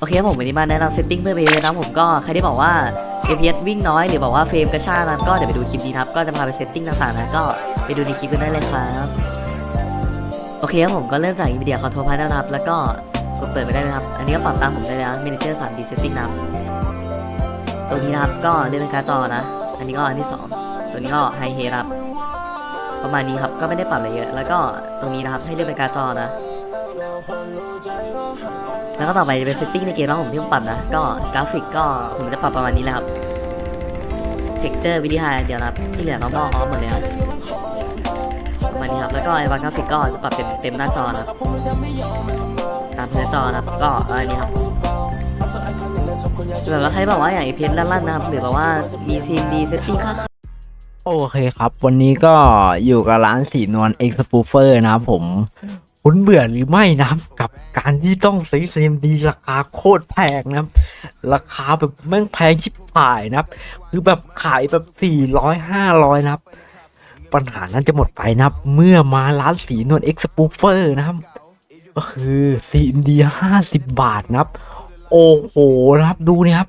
โอเคครับผมวันนี้มาแนะนำเซตติ้งเพื่อ FPS นะผมก็ใครที่บอกว่า FPS วิ่งน้อยหรือบอกว่าเฟรมกระชากนั้นก็เดี๋ยวไปดูคลิปนี้นะครับก็จะพาไปเซตติ้งต่างๆนะก็ไปดูในคลิปกันได้เลยครับโอเคครับผมก็เริ่มจาก NVIDIA Control Panel นะครับแล้วก็กดเปิดไปได้นะครับ อันนี้ก็ปรับตามผมได้เลยนะ Manager 3D Setting นะครับตัวนี้นะครับก็เลื่อนเป็นการ์จอนะ อันนี้ก็อันที่สองตัวนี้ก็ High Head ครับประมาณนี้ครับก็ไม่ได้ปรับอะไรเยอะ แล้วก็ตรงนี้นะครับให้เลื่อกเป็นการ์จอนะ แล้วก็ต่อไปจะเป็นเซตติ้งในเกมนะผมที่ผมปรับนะ ก็กราฟิกก็ผมจะปรับประมาณนี้แหละครับเท็กเจอร์วิดีโอเดียวนะครับ ที่เหลือน้องๆออฟหมดเลยครับประมาณนี้ครับแล้วก็ไอ้วางกราฟิกก็จะปรับเป็นเต็มหน้าจอนะครับตามเนื้อจอนะครับก็อันนี้ครับแบบว่าใครบอกว่าอย่างไอเพนลั่นๆนะครับหรือแบบว่ามีซีนดีเซตติ้งค่าโอเคครับ วันนี้ก็อยู่กับร้านสีนวลเอ็กซ์ปูเฟอร์นะครับผม คุณเบื่อหรือไม่นะครับกับ การที่ต้องซื้อเซมดีราคาโคตรแพงนะครับราคาแบบแม่งแพงชิบหายนะครับคือแบบขายแบบ400 500นะครับ ปัญหานั้นจะหมดไปนะครับ เมื่อมาร้านสีนวลเอ็กซ์ปูเฟอร์นะครับ ก็คือซีนดี50 บาทนะครับ โอ้โหนะครับดูนี่ครับ